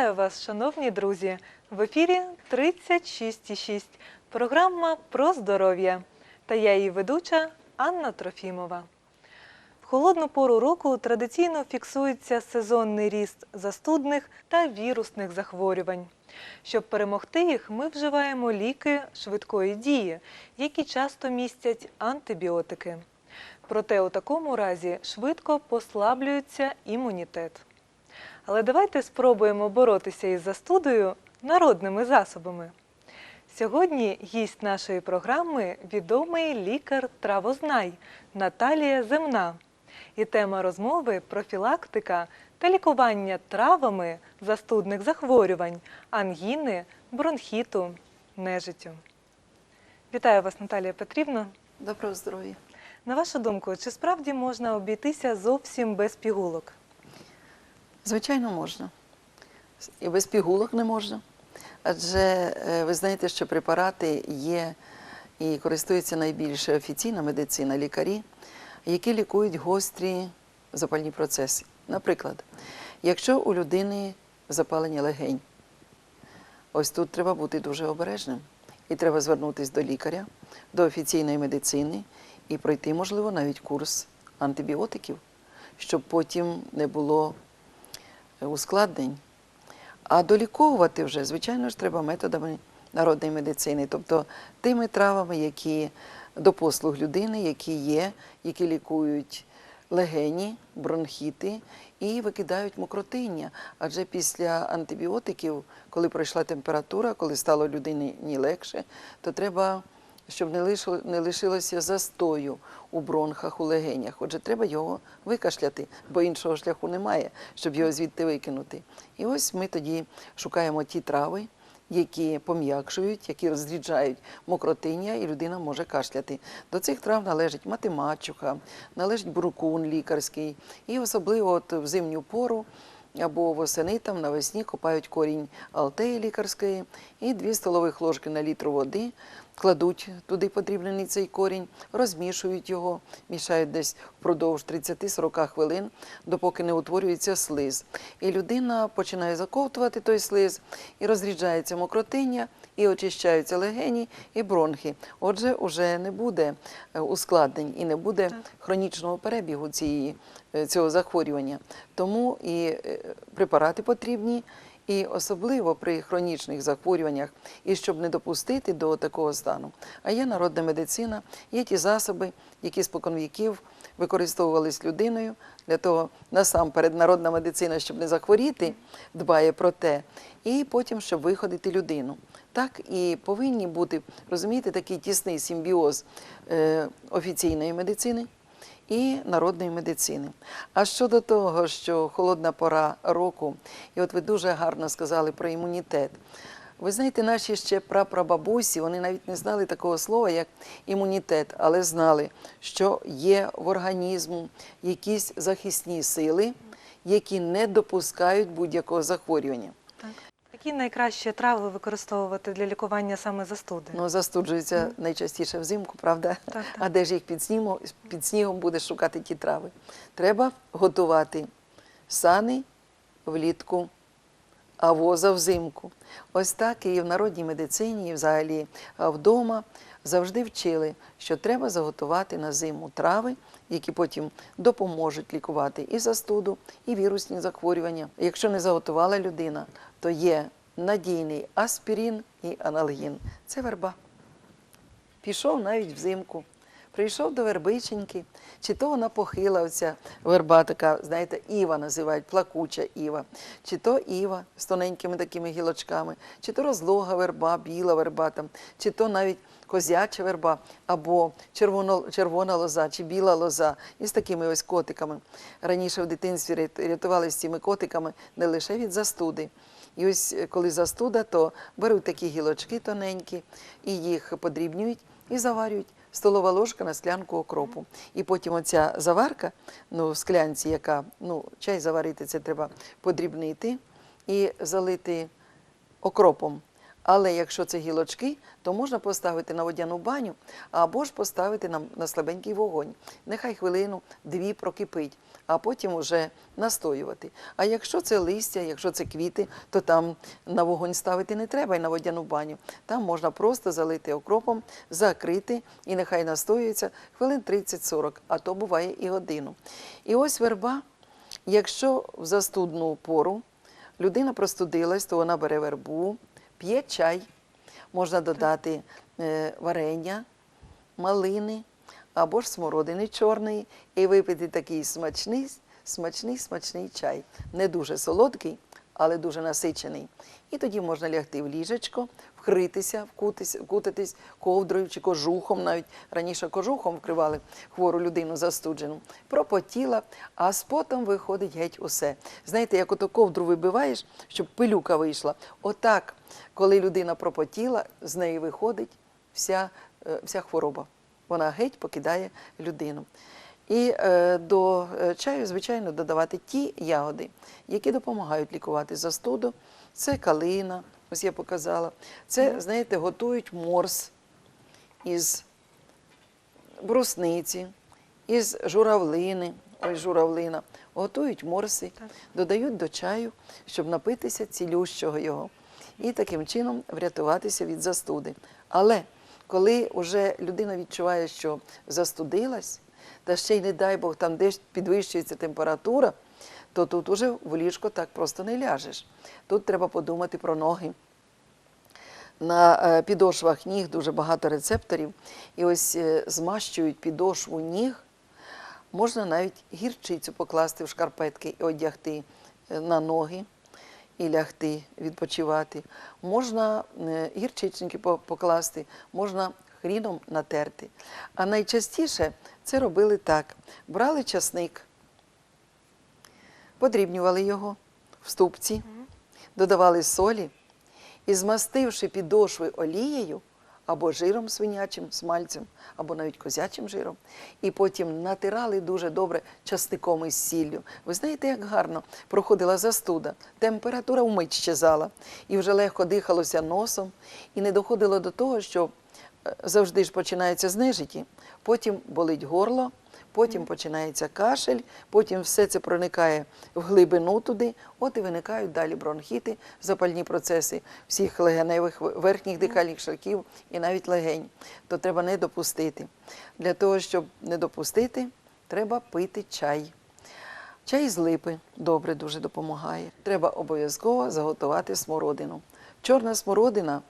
Вітаю вас, шановні друзі! В ефірі 36,6. Програма про здоров'я. Та я її ведуча Анна Трофімова. В холодну пору року традиційно фіксується сезонний ріст застудних та вірусних захворювань. Щоб перемогти їх, ми вживаємо ліки швидкої дії, які часто містять антибіотики. Проте у такому разі швидко послаблюється імунітет. Але давайте спробуємо боротися із застудою народними засобами. Сьогодні гість нашої програми відомий лікар-травознай Наталія Земна. І тема розмови профілактика та лікування травами застудних захворювань, ангіни, бронхіту, нежиттю. Вітаю вас, Наталія Петрівна. Доброго здоров'я. На вашу думку, чи справді можна обійтися зовсім без пігулок? Звичайно, можна. І без пігулок не можна. Адже е, ви знаєте, що препарати є і користується найбільше офіційна медицина, лікарі, які лікують гострі запальні процеси. Наприклад, якщо у людини запалення легень, ось тут треба бути дуже обережним. І треба звернутися до лікаря, до офіційної медицини і пройти, можливо, навіть курс антибіотиків, щоб потім не було ускладнень. А доліковувати вже, звичайно ж, треба методами народної медицини, тобто тими травами, які до послуг людини, які є, які лікують легені, бронхіти і викидають мокротиння. Адже після антибіотиків, коли пройшла температура, коли стало людині ні легше, то треба, щоб не лишило- не лишилося застою у бронхах, у легенях. Отже, треба його викашляти, бо іншого шляху немає, щоб його звідти викинути. І ось ми тоді шукаємо ті трави, які пом'якшують, які розріджають мокротиння, і людина може кашляти. До цих трав належить матемачуха, належить буркун лікарський, і особливо от в зимню пору. Або восени там навесні копають корінь алтеї лікарської і 2 столових ложки на літр води кладуть туди потрібний цей корінь, розмішують його, мішають десь впродовж 30-40 хвилин, допоки не утворюється слиз. І людина починає заковтувати той слиз, і розріджається мокротиння, і очищаються легені і бронхи. Отже, вже не буде е, ускладнень і не буде хронічного перебігу цієї, е, цього захворювання. Тому і е, препарати потрібні. І особливо при хронічних захворюваннях, і щоб не допустити до такого стану. А є народна медицина, є ті засоби, які споконвіків використовувались людиною для того, насамперед, народна медицина, щоб не захворіти, дбає про те, і потім, щоб виходити людину. Так і повинні бути, розумієте, такий тісний симбіоз е, офіційної медицини і народної медицини. А щодо того, що холодна пора року, і от ви дуже гарно сказали про імунітет. Ви знаєте, наші ще прапрабабусі, вони навіть не знали такого слова, як імунітет, але знали, що є в організму якісь захисні сили, які не допускають будь-якого захворювання. Які найкращі трави використовувати для лікування саме застуди? Ну, застуджується найчастіше взимку, правда? Так, так. А де ж їх під снігом, під снігом будеш шукати ті трави? Треба готувати сани влітку, а воза взимку. Ось так і в народній медицині, і взагалі вдома завжди вчили, що треба заготувати на зиму трави, які потім допоможуть лікувати і застуду, і вірусні захворювання. Якщо не заготувала людина, то є надійний аспірин і аналгін. Це верба. Пішов навіть взимку. Прийшов до вербиченьки, чи то вона похила, оця верба така, знаєте, іва називають, плакуча іва, чи то іва з тоненькими такими гілочками, чи то розлога верба, біла верба, там, чи то навіть козяча верба, або червоно, червона лоза, чи біла лоза, і з такими ось котиками. Раніше в дитинстві рятувалися цими котиками не лише від застуди. І ось е, коли застуда, то беруть такі гілочки тоненькі і їх подрібнюють і заварюють. Столова ложка на склянку окропу. І потім оця заварка, ну, в склянці, яка, ну, чай заварити, це треба подрібнити і залити окропом. Але якщо це гілочки, то можна поставити на водяну баню або ж поставити на, на слабенький вогонь. Нехай хвилину, дві прокипить, а потім уже настоювати. А якщо це листя, якщо це квіти, то там на вогонь ставити не треба і на водяну баню. Там можна просто залити окропом, закрити і нехай настоюється хвилин 30-40, а то буває і годину. І ось верба, якщо в застудну пору людина простудилась, то вона бере вербу, п'є чай, можна додати е, варення, малини або ж смородини чорної і випити такий смачний, смачний, смачний чай. Не дуже солодкий, але дуже насичений. І тоді можна лягти в ліжечко, вкритися, вкутись, вкутатись ковдрою чи кожухом. Навіть раніше кожухом вкривали хвору людину застуджену. Пропотіла, а з потом виходить геть усе. Знаєте, як ото ковдру вибиваєш, щоб пилюка вийшла. Отак, коли людина пропотіла, з неї виходить вся, е, вся хвороба. Вона геть покидає людину. І е, до е, чаю, звичайно, додавати ті ягоди, які допомагають лікувати застуду. Це калина, ось я показала. Це, знаєте, готують морс із брусниці, із журавлини, ось журавлина. Готують морси, додають до чаю, щоб напитися цілющого його. І таким чином врятуватися від застуди. Але коли вже людина відчуває, що застудилась, та ще й не дай Бог, там десь підвищується температура, то тут уже в ліжко так просто не ляжеш. Тут треба подумати про ноги. На е, підошвах ніг дуже багато рецепторів, і ось е, змащують підошву ніг. Можна навіть гірчицю покласти в шкарпетки і одягти е, на ноги і лягти, відпочивати. Можна гірчичники покласти, можна хріном натерти. А найчастіше це робили так: брали часник, подрібнювали його в ступці, додавали солі і, змастивши підошви олією або жиром свинячим, смальцем, або навіть козячим жиром, і потім натирали дуже добре часником із сіллю. Ви знаєте, як гарно проходила застуда, температура вмить щезала, і вже легко дихалося носом, і не доходило до того, що е, завжди ж починається з нежиті, потім болить горло, потім починається кашель, потім все це проникає в глибину туди, от і виникають далі бронхіти, запальні процеси всіх легеневих верхніх дихальних шляхів і навіть легень. То треба не допустити. Для того, щоб не допустити, треба пити чай. Чай з липи добре дуже допомагає. Треба обов'язково заготувати смородину. Чорна смородина,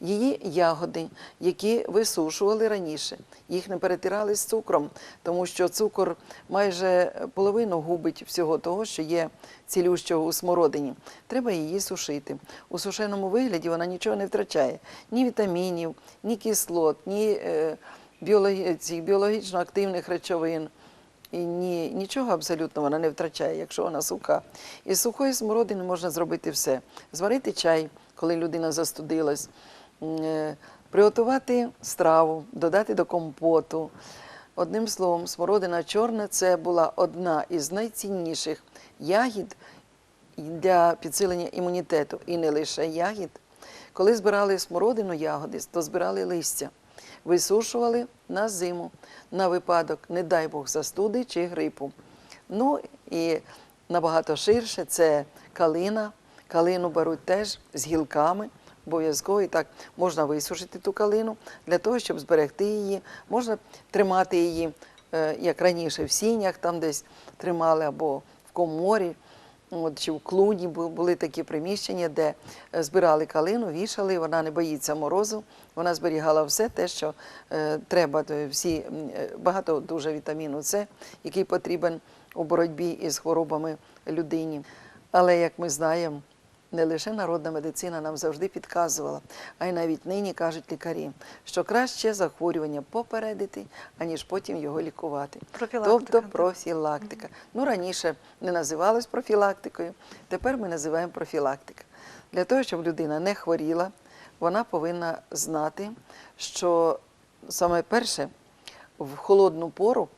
її ягоди, які висушували раніше, їх не перетирали з цукром, тому що цукор майже половину губить всього того, що є цілющого у смородині. Треба її сушити. У сушеному вигляді вона нічого не втрачає: ні вітамінів, ні кислот, ні е, цих біологічно активних речовин. І ні, нічого абсолютно вона не втрачає, якщо вона суха. Із сухої смородини можна зробити все: зварити чай, коли людина застудилась, приготувати страву, додати до компоту. Одним словом, смородина чорна це була одна із найцінніших ягід для підсилення імунітету. І не лише ягід. Коли збирали смородину ягоди, то збирали листя висушували на зиму, на випадок, не дай Бог, застуди чи грипу. Ну і набагато ширше це калина. Калину беруть теж з гілками. Обов'язково і так можна висушити ту калину для того, щоб зберегти її. Можна тримати її, е, як раніше, в сінях, там десь тримали або в коморі. От, чи в клуні бу- були такі приміщення, де е, збирали калину, вішали, вона не боїться морозу, вона зберігала все те, що е, треба, всі, е, багато дуже вітаміну С, який потрібен у боротьбі із хворобами людині. Але, як ми знаємо, не лише народна медицина нам завжди підказувала, а й навіть нині кажуть лікарі, що краще захворювання попередити, аніж потім його лікувати. Профілактика, Тобто профілактика. Ну, раніше не називалось профілактикою, тепер ми називаємо профілактика. Для того, щоб людина не хворіла, вона повинна знати, що саме перше в холодну пору,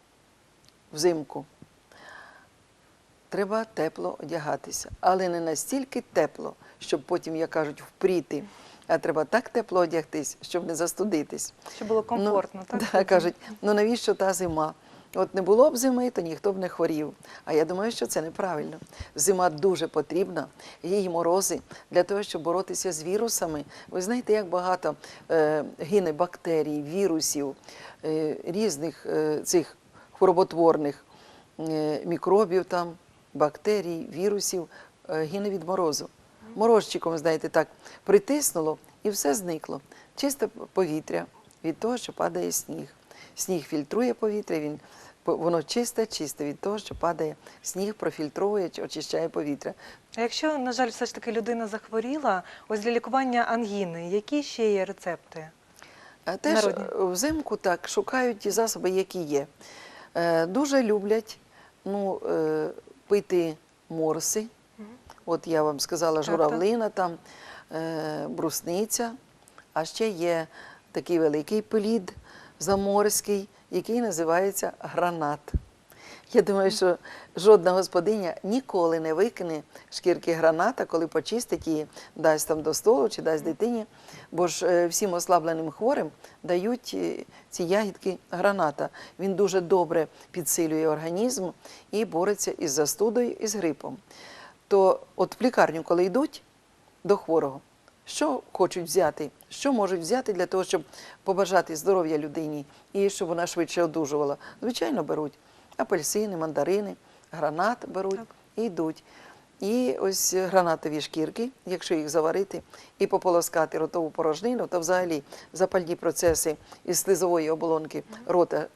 взимку, треба тепло одягатися, але не настільки тепло, щоб потім, як кажуть, впріти а треба так тепло одягтись, щоб не застудитись. Щоб було комфортно, ну, так? Да, кажуть, ну навіщо та зима? От не було б зими, то ніхто б не хворів. А я думаю, що це неправильно. Зима дуже потрібна, її морози для того, щоб боротися з вірусами. Ви знаєте, як багато е, гине бактерій, вірусів, е, різних е, цих хвороботворних е, мікробів, там, бактерій, вірусів е, гине від морозу. Морозчиком, знаєте, так притиснуло і все зникло. Чисте повітря від того, що падає сніг. Сніг фільтрує повітря, він, воно чисте, чисте від того, що падає сніг, профільтровує, очищає повітря. А якщо, на жаль, все ж таки людина захворіла, ось для лікування ангіни, які ще є рецепти? Теж Народні. е, взимку так шукають ті засоби, які є. Е, Дуже люблять ну, е, пити морси. От я вам сказала, журавлина, там, е, брусниця, а ще є такий великий плід заморський, який називається гранат. Я думаю, що жодна господиня ніколи не викине шкірки граната, коли почистить її, дасть там до столу чи дасть дитині. Бо ж е, всім ослабленим хворим дають е, ці ягідки граната. Він дуже добре підсилює організм і бореться із застудою і з грипом. То от в лікарню, коли йдуть до хворого, що хочуть взяти, що можуть взяти для того, щоб побажати здоров'я людині і щоб вона швидше одужувала? Звичайно, беруть апельсини, мандарини, гранат беруть Так. і йдуть. І ось гранатові шкірки, якщо їх заварити і пополоскати ротову порожнину, то взагалі запальні процеси із слизової оболонки рота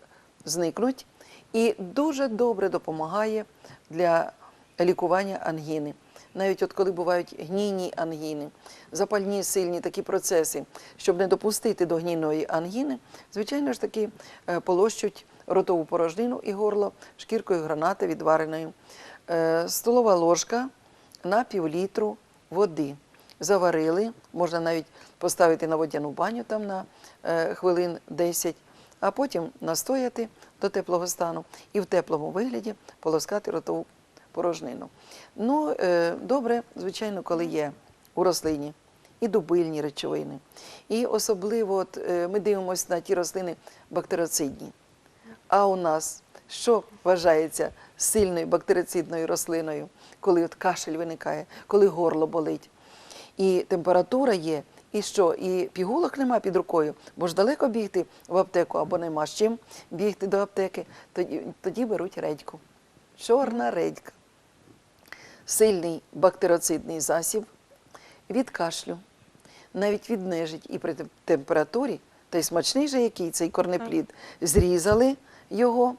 зникнуть і дуже добре допомагає для лікування ангіни. Навіть от коли бувають гнійні ангіни, запальні сильні такі процеси, щоб не допустити до гнійної ангіни, звичайно ж таки е, полощуть ротову порожнину і горло шкіркою гранати відвареною. Е, Столова ложка на півлітру води. Заварили, можна навіть поставити на водяну баню там на е, хвилин 10, а потім настояти до теплого стану і в теплому вигляді полоскати ротову порожнину. Ну, е, добре, звичайно, коли є у рослині і дубильні речовини. І особливо от, ми дивимося на ті рослини бактерицидні. А у нас що вважається сильною бактерицидною рослиною, коли от кашель виникає, коли горло болить? І температура є, і що? І пігулок нема під рукою, бо ж далеко бігти в аптеку або нема з чим бігти до аптеки, тоді, тоді беруть редьку. Чорна редька. Сильний бактерицидний засіб від кашлю, навіть від нежить і при температурі, та й смачний же який цей корнеплід, зрізали його,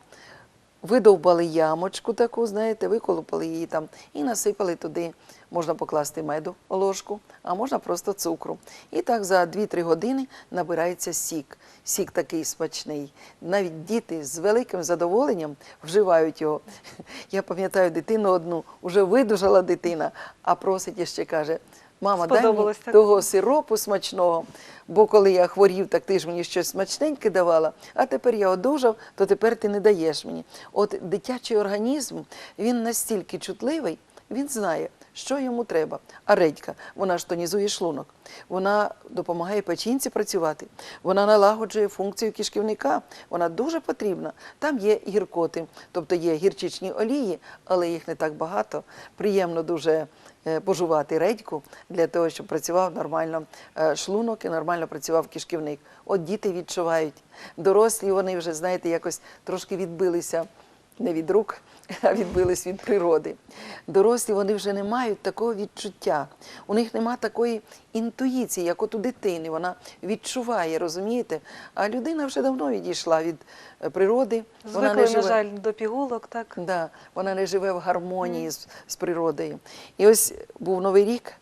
видовбали ямочку таку, знаєте, виколупали її там і насипали туди. Можна покласти меду ложку, а можна просто цукру. І так за 2-3 години набирається сік. Сік такий смачний. Навіть діти з великим задоволенням вживають його. Я пам'ятаю дитину одну, вже видужала дитина, а просить і ще каже: мама, дай мені так? того сиропу смачного, бо коли я хворів, так ти ж мені щось смачненьке давала, а тепер я одужав, то тепер ти не даєш мені. От дитячий організм, він настільки чутливий, він знає, що йому треба. А редька, вона ж тонізує шлунок, вона допомагає печінці працювати, вона налагоджує функцію кишківника, вона дуже потрібна. Там є гіркоти, тобто є гірчичні олії, але їх не так багато. Приємно дуже пожувати редьку для того, щоб працював нормально е, шлунок і нормально працював кишківник. От діти відчувають. Дорослі вони вже, знаєте, якось трошки відбилися не від рук, а відбились від природи. Дорослі вони вже не мають такого відчуття. У них нема такої інтуїції, як от у дитини. Вона відчуває, розумієте? А людина вже давно відійшла від е, природи. вона Звикли, на жаль, до пігулок, так? Да, вона не живе в гармонії з, з природою. І ось був Новий рік.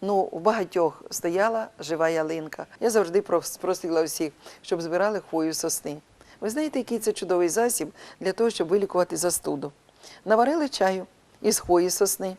Ну, у багатьох стояла жива ялинка. Я завжди прос- просила всіх, щоб збирали хвою сосни. Ви знаєте, який це чудовий засіб для того, щоб вилікувати застуду. Наварили чаю із хвої сосни.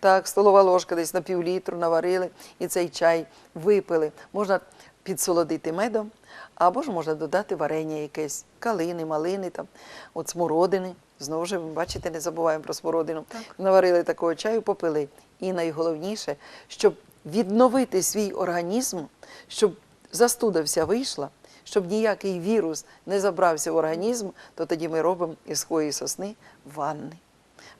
Так, столова ложка десь на півлітру наварили і цей чай випили. Можна підсолодити медом, або ж можна додати варення якесь, калини, малини, там, от смородини. Знову ж, бачите, не забуваємо про смородину. Так. Наварили такого чаю, попили. І найголовніше, щоб відновити свій організм, щоб застуда вся вийшла, щоб ніякий вірус не забрався в організм, то тоді ми робимо із хвої сосни ванни.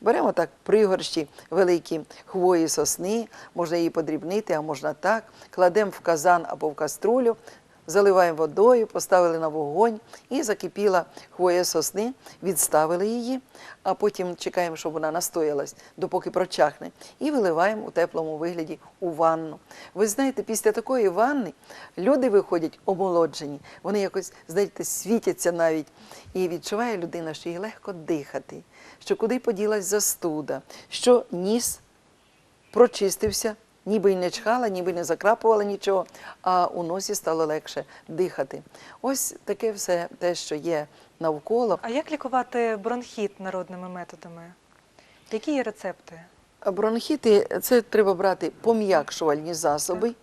Беремо так пригорщі великі хвої сосни, можна її подрібнити, а можна так. Кладемо в казан або в каструлю, заливаємо водою, поставили на вогонь і закипіла хвоя сосни, відставили її, а потім чекаємо, щоб вона настоялась, допоки прочахне, і виливаємо у теплому вигляді у ванну. Ви знаєте, після такої ванни люди виходять омолоджені, вони якось, знаєте, світяться навіть. І відчуває людина, що їй легко дихати, що куди поділась застуда, що ніс прочистився, ніби й не чхала, ніби не закрапувала нічого, а у носі стало легше дихати. Ось таке все те, що є навколо. А як лікувати бронхіт народними методами? Які є рецепти? Бронхіти це треба брати пом'якшувальні засоби,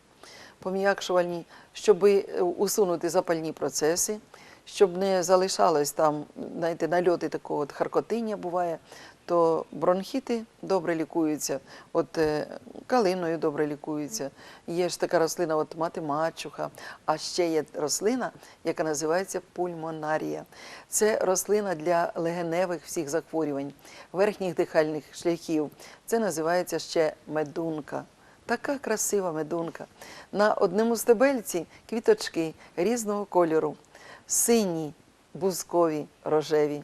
пом'якшувальні, щоб усунути запальні процеси, щоб не залишалось там, знаєте, нальоти такого от харкотиння буває, то бронхіти добре лікуються, от е, калиною добре лікуються. Є ж така рослина, от мати мачуха, а ще є рослина, яка називається пульмонарія. Це рослина для легеневих всіх захворювань, верхніх дихальних шляхів. Це називається ще медунка. Така красива медунка. На одному стебельці квіточки різного кольору, сині, бузкові, рожеві.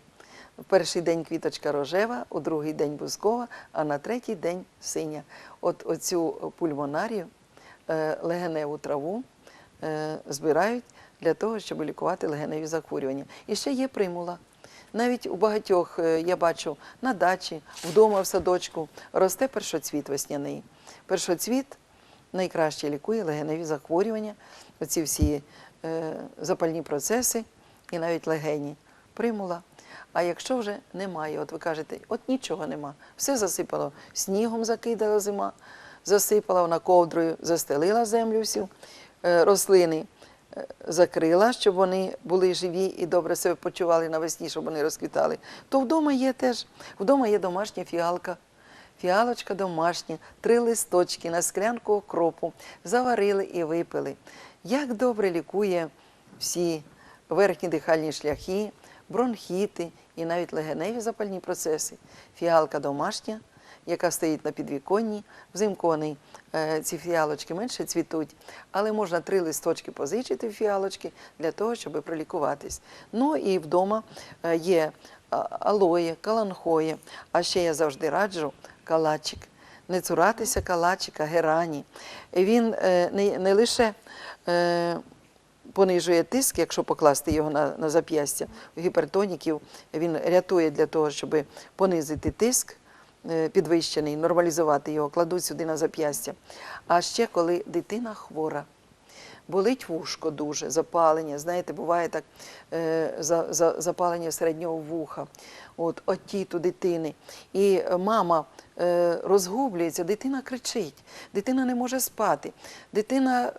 В перший день квіточка рожева, у другий день бузкова, а на третій день синя. От оцю пульмонарію, е, легеневу траву е, збирають для того, щоб лікувати легеневі захворювання. І ще є примула. Навіть у багатьох, е, я бачу, на дачі, вдома в садочку росте першоцвіт весняний. Першоцвіт найкраще лікує легеневі захворювання, оці всі запальні процеси і навіть легені. Примула. А якщо вже немає, от ви кажете, от нічого нема, все засипало, снігом закидала зима, засипала вона ковдрою, застелила землю всю, е, рослини е, закрила, щоб вони були живі і добре себе почували навесні, щоб вони розквітали. То вдома є теж, вдома є домашня фіалка. Фіалочка домашня, три листочки на склянку окропу, заварили і випили. Як добре лікує всі верхні дихальні шляхи, бронхіти і навіть легеневі запальні процеси. Фіалка домашня, яка стоїть на підвіконні, взимку е, ці фіалочки менше цвітуть, але можна три листочки позичити в фіалочки для того, щоб пролікуватись. Ну і вдома е, є алоє, каланхоє, а ще я завжди раджу калачик. Не цуратися калачика, герані. Він е, не, лише понижує тиск, якщо покласти його на, на зап'ястя гіпертоніків, він рятує для того, щоб понизити тиск е, підвищений, нормалізувати його, кладуть сюди на зап'ястя. А ще коли дитина хвора. Болить вушко дуже, запалення. Знаєте, буває так е, за, за, запалення середнього вуха, от отіту дитини. І е, мама е, розгублюється, дитина кричить, дитина не може спати, дитина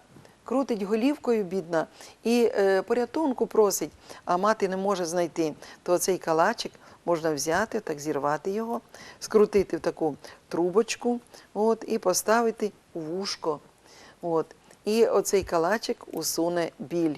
крутить голівкою, бідна, і е, порятунку просить, а мати не може знайти. То цей калачик можна взяти, так зірвати його, скрутити в таку трубочку от, і поставити у вушко. От. І оцей калачик усуне біль.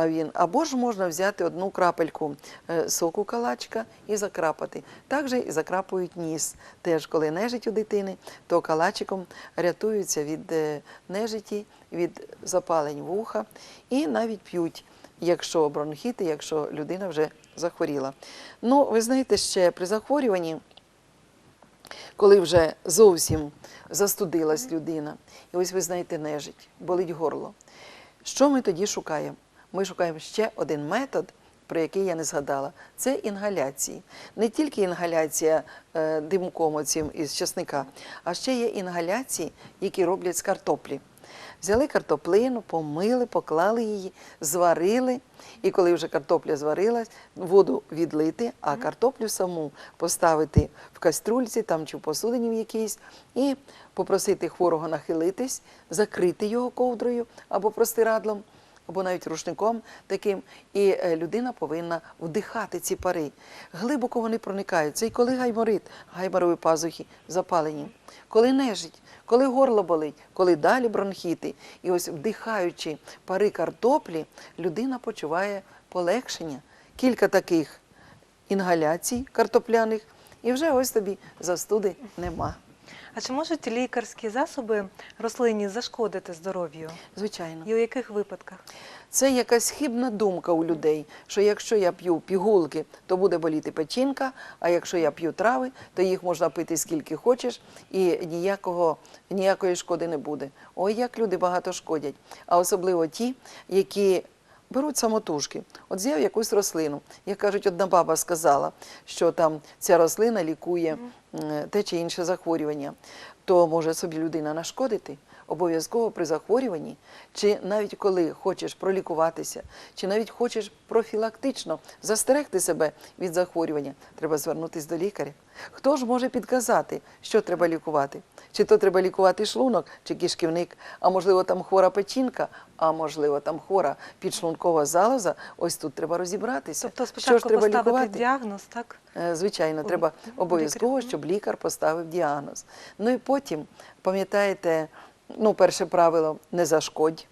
А він або ж можна взяти одну крапельку е, соку калачка і закрапати. Так же і закрапують ніс. Теж, коли нежить у дитини, то калачиком рятуються від е, нежиті, від запалень вуха і навіть п'ють, якщо бронхіти, якщо людина вже захворіла. Ну, ви знаєте, ще при захворюванні коли вже зовсім застудилась людина, і ось ви знаєте, нежить, болить горло. Що ми тоді шукаємо? Ми шукаємо ще один метод, про який я не згадала. Це інгаляції. Не тільки інгаляція е, димком оцім із часника, а ще є інгаляції, які роблять з картоплі. Взяли картоплину, помили, поклали її, зварили. І коли вже картопля зварилась, воду відлити, а картоплю саму поставити в каструльці там чи в посудині в якійсь, і попросити хворого нахилитись, закрити його ковдрою або простирадлом або навіть рушником таким, і е, людина повинна вдихати ці пари. Глибоко вони проникають. Це і коли гайморит, гайморові пазухи запалені, коли нежить, коли горло болить, коли далі бронхіти. І ось вдихаючи пари картоплі, людина почуває полегшення. Кілька таких інгаляцій картопляних, і вже ось тобі застуди нема. А чи можуть лікарські засоби рослинні зашкодити здоров'ю? Звичайно. І у яких випадках? Це якась хибна думка у людей, що якщо я п'ю пігулки, то буде боліти печінка, а якщо я п'ю трави, то їх можна пити скільки хочеш, і ніякого, ніякої шкоди не буде. Ой, як люди багато шкодять. А особливо ті, які беруть самотужки. От з'яв якусь рослину. Як кажуть, одна баба сказала, що там ця рослина лікує те чи інше захворювання, то може собі людина нашкодити обов'язково при захворюванні, чи навіть коли хочеш пролікуватися, чи навіть хочеш профілактично застерегти себе від захворювання, треба звернутися до лікаря. Хто ж може підказати, що треба лікувати? Чи то треба лікувати шлунок, чи кишківник, а можливо там хвора печінка, а можливо там хвора підшлункова залоза. Ось тут треба розібратися. Тобто що ж треба поставити лікувати? діагноз, так? Е, Звичайно, треба обов'язково, щоб лікар поставив діагноз. Ну і потім, пам'ятаєте, ну, перше правило не зашкодь.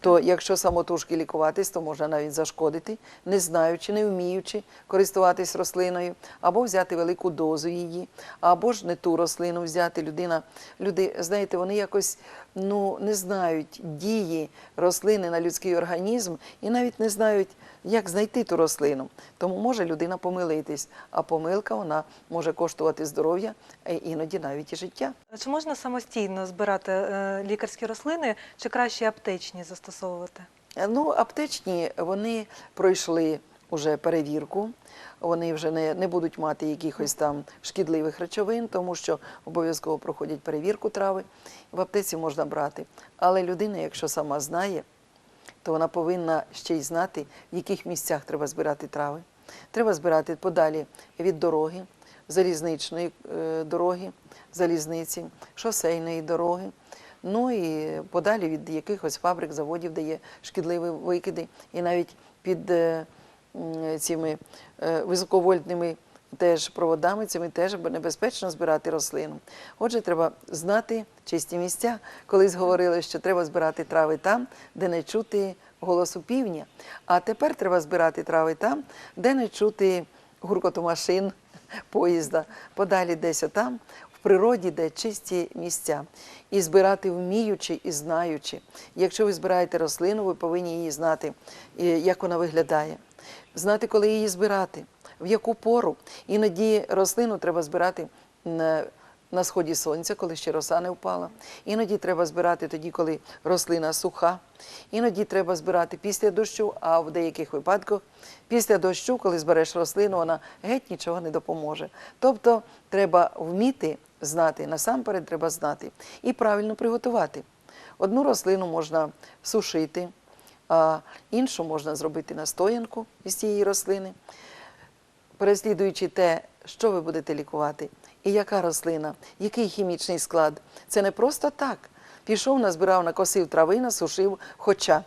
То якщо самотужки лікуватись, то можна навіть зашкодити, не знаючи, не вміючи користуватись рослиною, або взяти велику дозу її, або ж не ту рослину взяти. Людина, люди, знаєте, вони якось ну, не знають дії рослини на людський організм і навіть не знають, як знайти ту рослину. Тому може людина помилитись, а помилка вона може коштувати здоров'я, а іноді навіть і життя. Чи можна самостійно збирати е, лікарські рослини, чи краще аптечні застосовувати? Е, Ну, аптечні вони пройшли уже перевірку. Вони вже не, не будуть мати якихось там шкідливих речовин, тому що обов'язково проходять перевірку трави. В аптеці можна брати. Але людина, якщо сама знає, то вона повинна ще й знати, в яких місцях треба збирати трави. Треба збирати подалі від дороги, залізничної е, дороги, залізниці, шосейної дороги. Ну і подалі від якихось фабрик, заводів, де є шкідливі викиди, і навіть під е, цими е, високовольтними теж проводами, цими теж небезпечно збирати рослину. Отже, треба знати чисті місця. Колись говорили, що треба збирати трави там, де не чути голосу півня. А тепер треба збирати трави там, де не чути гуркоту машин, поїзда, подалі десь отам, природі, де чисті місця. І збирати вміючи і знаючи. Якщо ви збираєте рослину, ви повинні її знати, як вона виглядає, знати, коли її збирати, в яку пору. Іноді рослину треба збирати на, на сході сонця, коли ще роса не впала. Іноді треба збирати тоді, коли рослина суха. Іноді треба збирати після дощу, а в деяких випадках після дощу, коли збереш рослину, вона геть нічого не допоможе. Тобто треба вміти знати, насамперед треба знати і правильно приготувати. Одну рослину можна сушити, а іншу можна зробити настоянку із цієї рослини переслідуючи те, що ви будете лікувати, і яка рослина, який хімічний склад. Це не просто так. Пішов, назбирав, накосив трави, насушив. Хоча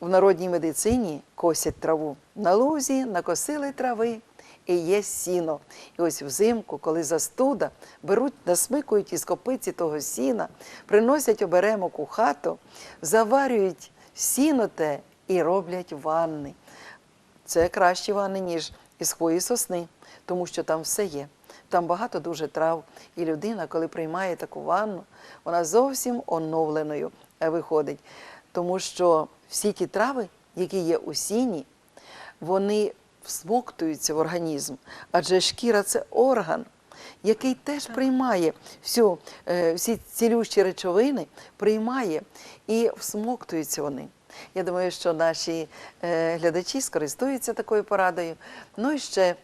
в народній медицині косять траву. На лузі накосили трави і є сіно. І ось взимку, коли застуда, беруть, насмикують із копиці того сіна, приносять оберемок у хату, заварюють сіно те і роблять ванни. Це кращі ванни, ніж із хвої сосни, тому що там все є. Там багато дуже трав. І людина, коли приймає таку ванну, вона зовсім оновленою виходить. Тому що всі ті трави, які є у сіні, вони всмоктуються в організм, адже шкіра це орган, який теж приймає всю, е, всі цілющі речовини, приймає і всмоктуються вони. Я думаю, що наші е, глядачі скористуються такою порадою. Ну і ще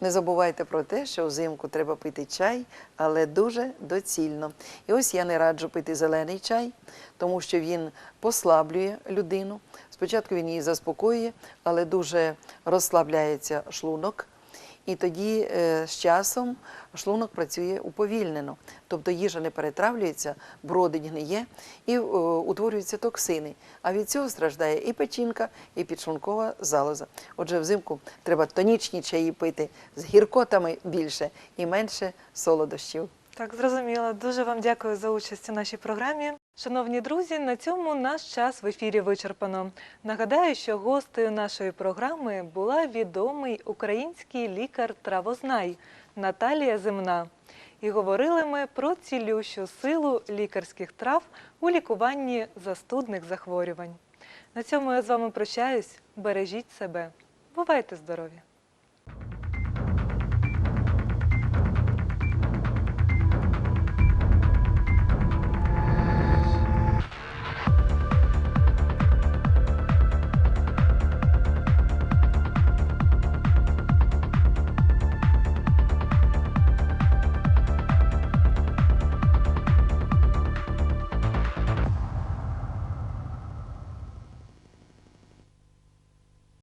не забувайте про те, що взимку треба пити чай, але дуже доцільно. І ось я не раджу пити зелений чай, тому що він послаблює людину. Спочатку він її заспокоює, але дуже розслабляється шлунок. І тоді е, з часом шлунок працює уповільнено. Тобто їжа не перетравлюється, бродить, гниє і е, утворюються токсини. А від цього страждає і печінка, і підшлункова залоза. Отже, взимку треба тонічні чаї пити з гіркотами більше і менше солодощів. Так, зрозуміло. Дуже вам дякую за участь у нашій програмі. Шановні друзі, на цьому наш час в ефірі вичерпано. Нагадаю, що гостею нашої програми була відомий український лікар-травознай Наталія Земна. І говорили ми про цілющу силу лікарських трав у лікуванні застудних захворювань. На цьому я з вами прощаюсь. Бережіть себе. Бувайте здорові!